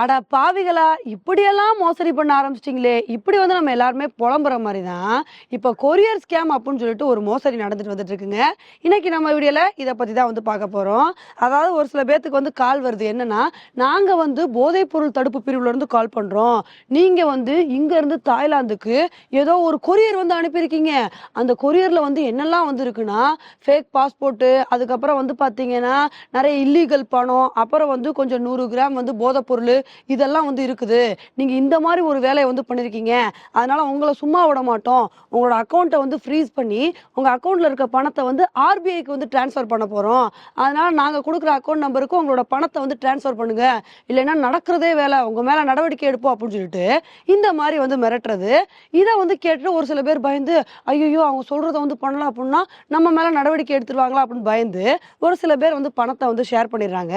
அட பாவிகளா இப்படியெல்லாம் மோசடி பண்ண ஆரம்பிச்சிட்டிங்களே. இப்படி வந்து நம்ம எல்லாருமே புலம்புற மாதிரி தான் இப்போ கொரியர் ஸ்கேம் அப்படின்னு சொல்லிட்டு ஒரு மோசடி நடந்துட்டு வந்துட்டு இருக்குங்க. இன்னைக்கு நம்ம வீடியோல இதை பத்தி தான் வந்து பார்க்க போறோம். அதாவது ஒரு சில பேர்த்துக்கு வந்து கால் வருது. என்னன்னா நாங்க வந்து போதைப் பொருள் தடுப்பு பிரிவுல இருந்து கால் பண்றோம். நீங்க வந்து இங்க இருந்து தாய்லாந்துக்கு ஏதோ ஒரு கொரியர் வந்து அனுப்பியிருக்கீங்க. அந்த கொரியர்ல வந்து என்னெல்லாம் வந்து இருக்குன்னா ஃபேக் பாஸ்போர்ட்டு அதுக்கப்புறம் வந்து பாத்தீங்கன்னா நிறைய இல்லீகல் பணம் அப்புறம் வந்து கொஞ்சம் நூறு கிராம் வந்து போதைப் பொருள் இதெல்லாம் வந்து இருக்குது. நீங்கள் இந்த மாதிரி ஒரு வேலையை வந்து பண்ணியிருக்கீங்க அதனால் உங்களை சும்மா விட மாட்டோம். உங்களோட அக்கௌண்ட்டை வந்து ஃப்ரீஸ் பண்ணி உங்கள் அக்கௌண்ட்டில் இருக்க பணத்தை வந்து ஆர்பிஐக்கு வந்து டிரான்ஸ்ஃபர் பண்ண போகிறோம் அதனால் நாங்கள் கொடுக்குற அக்கௌண்ட் நம்பருக்கு உங்களோட பணத்தை வந்து டிரான்ஸ்ஃபர் பண்ணுங்க. இல்லைன்னா நடக்கிறதே வேலை. உங்கள் மேலே நடவடிக்கை எடுப்போம் அப்படின்னு சொல்லிட்டு இந்த மாதிரி வந்து மிரட்டுறது. இதை வந்து கேட்டுட்டு ஒரு சில பேர் பயந்து ஐயோ அவங்க சொல்கிறத வந்து பண்ணலாம் அப்படின்னா நம்ம மேலே நடவடிக்கை எடுத்துருவாங்களா அப்படின்னு பயந்து ஒரு சில பேர் வந்து பணத்தை வந்து ஷேர் பண்ணிடுறாங்க.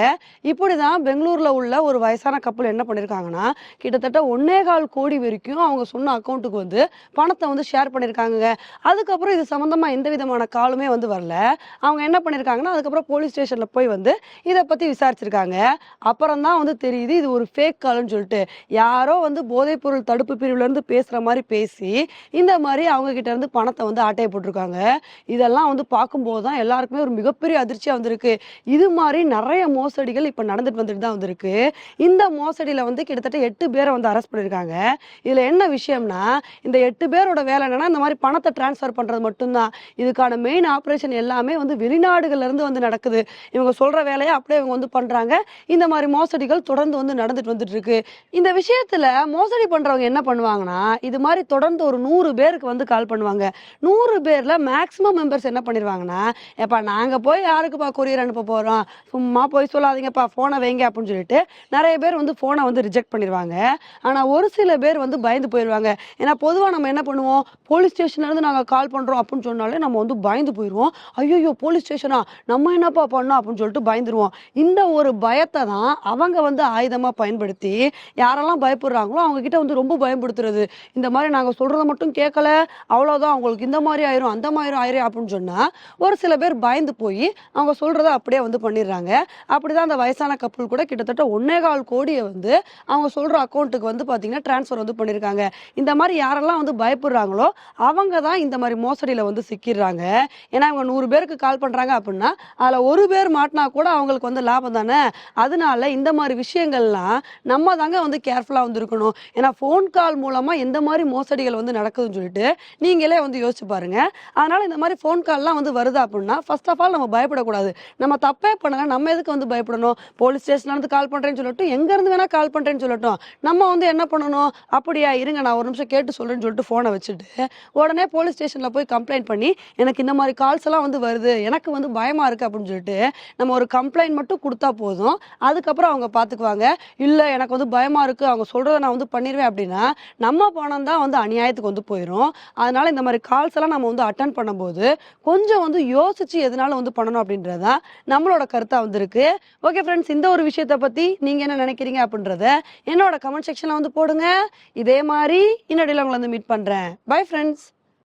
இப்படி தான் பெங்களூரில் உள்ள ஒரு வயசான கப்பல் என்ன பண்ணிருக்காங்கன்னா கிட்டத்தட்ட ஒன்னே கால் கோடி வரைக்கும் அவங்க சொன்ன அக்கௌண்ட்டுக்கு வந்து பணத்தை வந்து ஷேர் பண்ணியிருக்காங்க அதுக்கப்புறம் இது சம்மந்தமாக எந்த விதமான காலுமே வந்து வரல. அவங்க என்ன பண்ணிருக்காங்கன்னா அதுக்கப்புறம் போலீஸ் ஸ்டேஷன்ல போய் வந்து இதை பற்றி விசாரிச்சிருக்காங்க. அப்புறம் தான் வந்து தெரியுது இது ஒரு ஃபேக் கால்னு சொல்லிட்டு. யாரோ வந்து போதைப்பொருள் தடுப்பு பிரிவுலேருந்து பேசுகிற மாதிரி பேசி இந்த மாதிரி அவங்க கிட்ட இருந்து பணத்தை வந்து ஆட்டையை போட்டிருக்காங்க. இதெல்லாம் வந்து பார்க்கும்போது தான் எல்லாருக்குமே ஒரு மிகப்பெரிய அதிர்ச்சியாக வந்திருக்கு. இது மாதிரி நிறைய மோசடிகள் இப்போ நடந்துட்டு வந்துட்டு தான் வந்திருக்கு. இந்த மோசடியில் வந்து கிட்டத்தட்ட எட்டு பேரை வந்து அரெஸ்ட் பண்ணியிருக்காங்க இதில் என்ன விஷயம்னா இந்த எட்டு பேரோட வேலை என்னன்னா இந்த மாதிரி பணத்தை டிரான்ஸ்ஃபர் பண்ணுறது மட்டும்தான். இதுக்கான மெயின் ஆப்ரேஷன் எல்லாமே வந்து வெளிநாடுகள்லேருந்து வந்து நடக்குது. இவங்க சொல்கிற வேலையை அப்படியே இவங்க வந்து பண்ணுறாங்க இந்த மாதிரி மோசடிகள் தொடர்ந்து வந்து நடந்துட்டு வந்துட்டு இருக்கு இந்த விஷயத்தில் மோசடி பண்ணுறவங்க என்ன பண்ணுவாங்கன்னா இது மாதிரி தொடர்ந்து ஒரு நூறு பேருக்கு வந்து கால் பண்ணுவாங்க. நூறு பேரில் மேக்ஸிமம் மெம்பர்ஸ் என்ன பண்ணிருவாங்கன்னா ஏப்பா நாங்கள் போய் யாருக்குப்பா கொரியர் அனுப்ப போகிறோம் சும்மா போய் சொல்லாதீங்கப்பா ஃபோனை வைங்க அப்படின்னு சொல்லிட்டு நிறைய பேர் வந்து ஃபோனை வந்து ரிஜெக்ட் பண்ணிடுவாங்க. ஆனால் ஒரு சில பேர் வந்து பயந்து போயிடுவாங்க. ஏன்னா பொதுவாக நம்ம என்ன பண்ணுவோம்? போலீஸ் ஸ்டேஷன்லேருந்து நாங்கள் கால் பண்ணுறோம் அப்படின்னு சொன்னாலே நம்ம வந்து பயந்து போயிடுவோம். ஐயோ போலீஸ் ஸ்டேஷனா நம்ம என்னப்பா பண்ணோம் அப்படின்னு சொல்லிட்டு பயந்துருவோம். இந்த ஒரு பயத்தை தான் அவங்க வந்து ஆயுதமாக பயன்படுத்தி யாரெல்லாம் பயப்படுறாங்களோ அவங்க கிட்ட வந்து ரொம்ப பயன்படுத்துறது. இந்த மாதிரி நாங்கள் சொல்கிறத மட்டும் கேட்கல. அவ்வளோதான் அவங்களுக்கு இந்த மாதிரி ஆயிரும் அந்த மாதிரி ஆயிரும் அப்படின்னு சொன்னால் ஒரு சில பேர் பயந்து போய் அவங்க சொல்கிறத அப்படியே வந்து பண்ணிடுறாங்க. அப்படிதான் அந்த வயசான கப்பல் கூட கிட்டத்தட்ட ஒன்னே கால் கோடியை வந்து அவங்க சொல்ற அக்கௌண்ட்டுக்கு வந்து பாத்தீங்கன்னா டிரான்ஸ்ஃபர் வந்து பண்ணிருக்காங்க. இந்த மாதிரி யாரெல்லாம் வந்து பயப்படுறாங்களோ அவங்க தான் இந்த மாதிரி மோசடியில வந்து சிக்கிடுறாங்க. ஏன்னா அவங்க நூறு பேருக்கு கால் பண்றாங்க அப்படின்னா அதுல ஒரு பேர் மாட்டினா கூட அவங்களுக்கு வந்து லாபம் தானே? அதனால இந்த மாதிரி விஷயங்கள்லாம் நம்ம தாங்க வந்து கேர்ஃபுல்லா வந்து இருக்கணும். ஏன்னா ஃபோன் கால் மூலமா எந்த மாதிரி மோசடிகள் வந்து நடக்குதுன்னு சொல்லிட்டு நீங்களே வந்து யோசிச்சு பாருங்க. அதனால இந்த மாதிரி ஃபோன் கால்லாம் வந்து வருது அப்படின்னா ஃபர்ஸ்ட் ஆஃப் ஆல் நம்ம பயப்படக்கூடாது. நம்ம தப்பே பண்ணலாம் நம்ம எதுக்கு வந்து பயப்படணும்? போலீஸ் ஸ்டேஷன்ல இருந்து கால் பண்ணுறேன்னு சொல்லிட்டு எங்கேருந்து இருந்து வேணா கால் பண்றேன்னு சொல்லட்டும். நம்ம வந்து என்ன பண்ணணும்? அப்படியா இருங்க நான் ஒரு நிமிஷம் கேட்டு சொல்றேன்னு சொல்லிட்டு ஃபோனை வச்சுட்டு உடனே போலீஸ் ஸ்டேஷனில் போய் கம்ப்ளைண்ட் பண்ணி எனக்கு இந்த மாதிரி கால்ஸ் எல்லாம் வந்து வருது. எனக்கு வந்து பயமாக இருக்கு அப்படின்னு சொல்லிட்டு நம்ம ஒரு கம்ப்ளைண்ட் மட்டும் கொடுத்தா போதும். அதுக்கப்புறம் அவங்க பார்த்துக்குவாங்க இல்லை எனக்கு வந்து பயமாக இருக்கு. அவங்க சொல்கிறத நான் வந்து பண்ணிடுவேன் அப்படின்னா நம்ம பணம் தான் வந்து அநியாயத்துக்கு வந்து போயிடும் அதனால் இந்த மாதிரி கால்ஸ் எல்லாம் நம்ம வந்து அட்டன் பண்ணும்போது கொஞ்சம் வந்து யோசிச்சு எதனால வந்து பண்ணணும் அப்படின்றதான் நம்மளோட கருத்தாக வந்திருக்கு ஓகே ஃப்ரெண்ட்ஸ் இந்த ஒரு விஷயத்தை பற்றி நீங்கள் என்ன நினைக்கிறீங்க அப்படின்றத என்னோட கமெண்ட் செக்ஷன்ல வந்து போடுங்க. இதே மாதிரி இன்னடியில் உங்களை வந்து மீட் பண்றேன். Bye friends